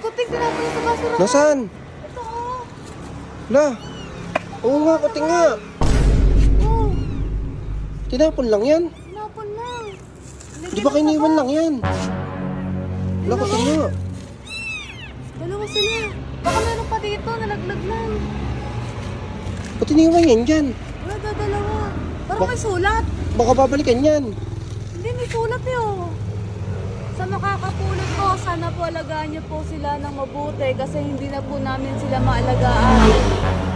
kuting tinapon sa basura. Nasaan? Ito oh. La. Oo nga, kuting nga. Oh, Tinapon lang yan. tinapon lang. Di ba kiniwan lang yan? La, kuting nga. Dalawa sila. Baka meron pa dito, nalaglag lang. Ba't iniwan yan dyan? Wala, dalawa. Parang Bak- may sulat. Baka babalikan yan. Hindi, may sulat eh oh. Sa makakapulot po, sana po alagaan niyo po sila ng mabuti kasi hindi na po namin sila maalagaan.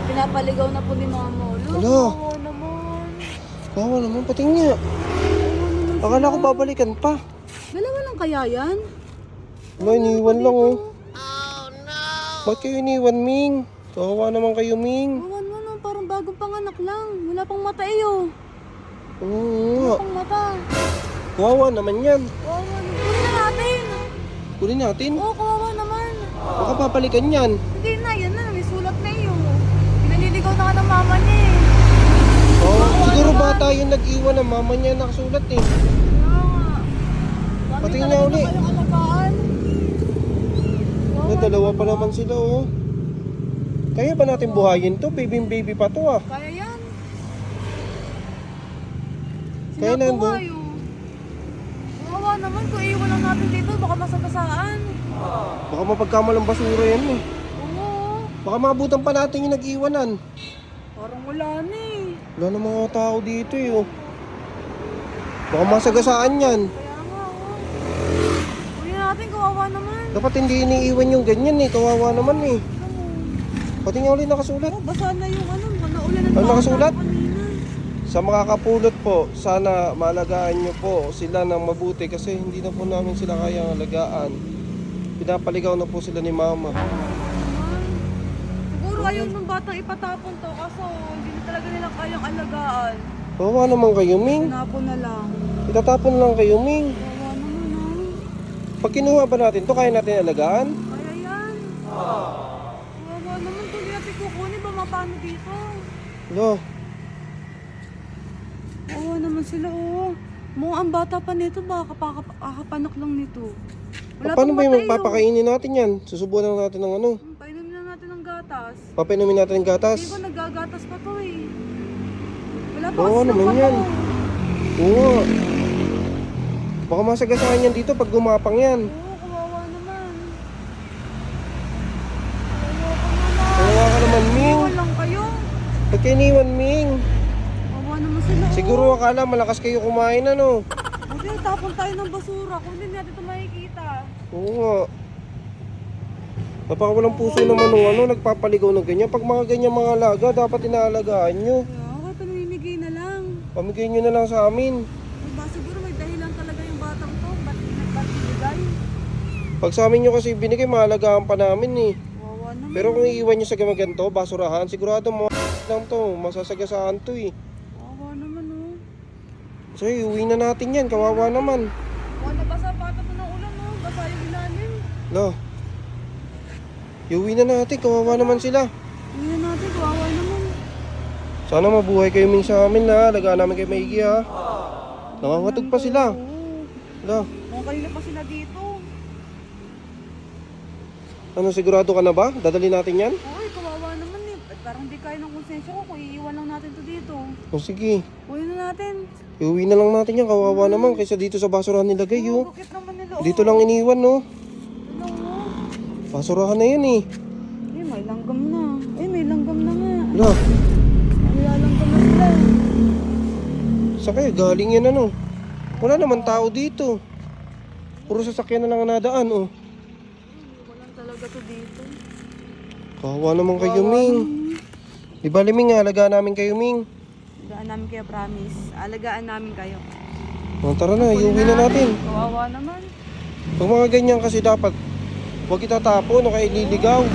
Pinapaligaw na po ni Mama. Look, Alo. oo naman. Bawa naman, pati nga. Akala ko babalikan pa. Dalawa lang kaya yan? Wala, iniwan lang oh. Ba't kayo iniwan, Ming? Kawawa naman kayo, Ming. Ewan mo no, parang bagong panganak lang. Wala pang mata eh oh. Oo nga. Wala pang mata. Kawawa naman yan. Kawawa naman. Kunin na natin. Oo, kawawa naman. Baka babalikan yan. Hindi na, yan na. May sulat na oh. Pinaliligaw na ka ng mama niya eh. Oh, siguro bata yung nag-iwan ng mama niya nakasulat eh. Kaya nga. Dami Patingin talaga nga uli. kayong alagaan. Na dalawa pa naman sila oh. Kaya ba natin buhayin to? Baby baby pa to ah. Kaya yan. Kaya na, Sinabuhay, oh. Kawawa naman kung lang natin dito, baka masagasaan. Baka mapagkamalang basura yan eh. Oo. Baka maabutan pa natin yung nag-iwanan. Parang wala na eh. Wala na mga tao dito eh oh. Baka masagasaan yan. Kaya nga, oh. Kunin natin, kawawa naman. Dapat hindi iniiwan yung ganyan eh. Kawawa naman eh. Pati nga ulit nakasulat. Oh, basa na yung ano, naulan ng Ano nakasulat? kanina. Sa makakapulot po, sana maalagaan nyo po sila ng mabuti kasi hindi na po namin sila kayang alagaan. Pinapaligaw na po sila ni mama. Siguro ayaw ng batang ipatapon to kaso hindi na talaga nila kayang alagaan. Kawawa naman kayo, Ming. Tinapon na lang. Itatapon lang kayo, Ming. Kawawa naman ah. Pag kinuha ba natin to kaya natin alagaan? Kaya yan. Kawawa naman kung hindi natin kukunin ba mapano dito? Lo, Oo naman sila, oo. Mga ang bata pa nito, baka kakapanak lang nito. paano pang ba yung papakainin natin yan? Susubukan lang natin ng ano? Hmm, Painumin na natin ng gatas. Papainumin natin ng Hindi gatas? ko naggagatas pa to eh. Wala pa Oo kasi ng naman bato. yan. Oo. Baka masagasaan yan dito pag gumapang yan. Oo, kawawa naman. Kawawa ka naman. Kawawa ka naman, Ming. Iwan lang kayo. Kayo iniwan, Ming? Kawawa naman sila. oh. Siguro akala malakas kayo kumain ano. Buti tapon tayo ng basura kung hindi natin ito makikita. Oo nga. Napaka walang puso naman nung ano, nagpapaligaw ng ganyan. Pag mga ganyan mga alaga, dapat inaalagaan nyo. Kaya ako, pamimigay na lang. Pamigay nyo na lang sa amin. Diba, siguro may dahilan talaga yung batang to. Ba't ba't ibigay? Pag sa amin nyo kasi binigay, maalagaan pa namin eh. Kawawa naman. Pero kung iiwan nyo sa gamaganto, basurahan, sigurado mo lang to, masasagasaan to eh. Oh. So, iuwi na natin yan, kawawa naman. Wala nabasa pa ito ng ulan oh. Basa yung ilalim. Lo, iuwi na natin, kawawa naman sila. Hindi na natin, kawawa naman. Sana mabuhay kayo min sa amin na, alagaan namin kayo maigi ha. Nangangatog pa sila. Oo. Lo, Kung kanina pa sila dito. ano sigurado ka na ba? Dadali natin yan? Uy, kawawa naman eh. At parang di kaya ng konsensya ko kung iiwan lang natin to dito. O sige, Uwi na natin. iuwi na lang natin yan, kawawa naman kaysa dito sa basurahan nilagay oh. Bakit naman nila? Dito lang iniwan no. Ano oh. Basurahan na yan eh. Eh, may langgam na. Eh, may langgam na nga. Lo, May langgam na sila. sa kaya galing yan ano. Wala naman tao dito. Puro sasakyan na lang ang nadaan oh. Walang talaga to dito. Kawawa naman kayo, Ming. Di ba, Ming, alagaan namin kayo, Ming. Alagaan namin kayo, promise. Alagaan namin kayo. O, tara na, iuwi na natin. Kawawa naman. Pag mga ganyan kasi dapat, huwag itatapon o kaya ililigaw.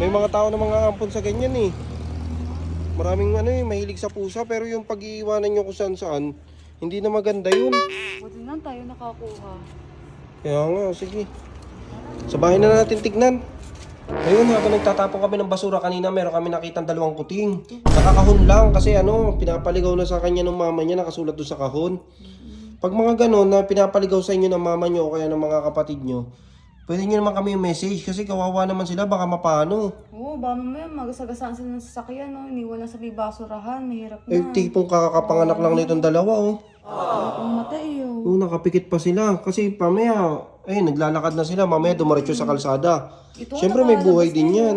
May mga tao na mga ampon sa ganyan eh. Maraming ano eh, mahilig sa pusa pero yung pag-iiwanan nyo kung saan saan, hindi na maganda yun. Buti lang tayo nakakuha. Kaya nga, sige. Sa bahay na natin tignan. Ayun, habang nagtatapon kami ng basura kanina, meron kami nakitang dalawang kuting. Nakakahon lang kasi ano, pinapaligaw na sa kanya ng mama niya, nakasulat doon sa kahon. Pag mga ganon na pinapaligaw sa inyo ng mama niyo o kaya ng mga kapatid niyo, Pwede nyo naman kami message kasi kawawa naman sila, baka mapano. Oo, baka mamaya magasagasaan sila ng sasakyan, no? Iniwan lang sa may basurahan, mahirap Eh, na. tipong kakakapanganak lang nitong dalawa, oh. Ang matay, oh. Oo, nakapikit pa sila. Kasi pamaya, eh, naglalakad na sila. Mamaya dumaretso sa kalsada. Ito, Siyempre may buhay din yan.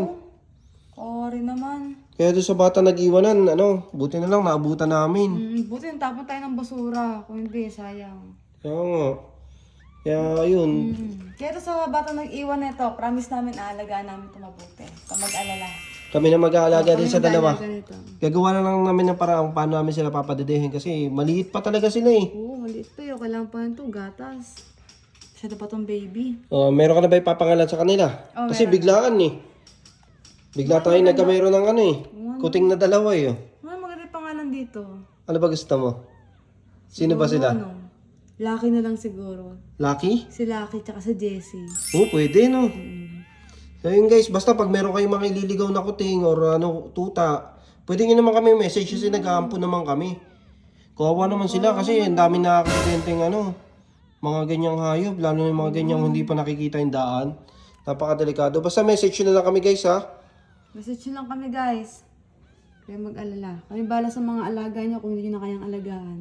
Oo, rin naman. Kaya doon sa bata nag-iwanan, ano, buti na lang naabutan namin. Mm, buti tapon tayo ng basura. Kung hindi, sayang. Kaya nga. Kaya yun. Mm. Kaya ito sa bata nag-iwan nito, promise namin aalagaan namin ito mabuti. Sa mag-alala. Kami na mag-aalaga din sa dalawa. Ganito. Gagawa na lang namin ng paraan paano namin sila papadedehin kasi maliit pa talaga sila eh. Oo, maliit pa yun. Kailangan pa ito, gatas. Siya pa tong baby. Oh, meron ka na ba ipapangalan sa kanila? Oh, kasi biglaan eh. Bigla tayo nagkameron ng ano eh. Kuting na dalawa eh. oh. Ano maganda yung pangalan dito? Ano ba gusto mo? Sino ba sila? Ano? Lucky na lang siguro. Lucky? Si Lucky tsaka si Jessie. Oo, pwede no. So yun guys, basta pag meron kayong mga ililigaw na kuting or ano, tuta, pwede nyo naman kami message kasi nag-aampo naman kami. Kawawa naman sila kasi ang dami nakakasenteng ano, mga ganyang hayop, lalo na yung mga ganyang hindi pa nakikita yung daan. Napakadelikado. Basta message nyo na lang kami guys ha. Message nyo lang kami guys. Kaya mag-alala. Kami bala sa mga alaga nyo kung hindi nyo na kayang alagaan.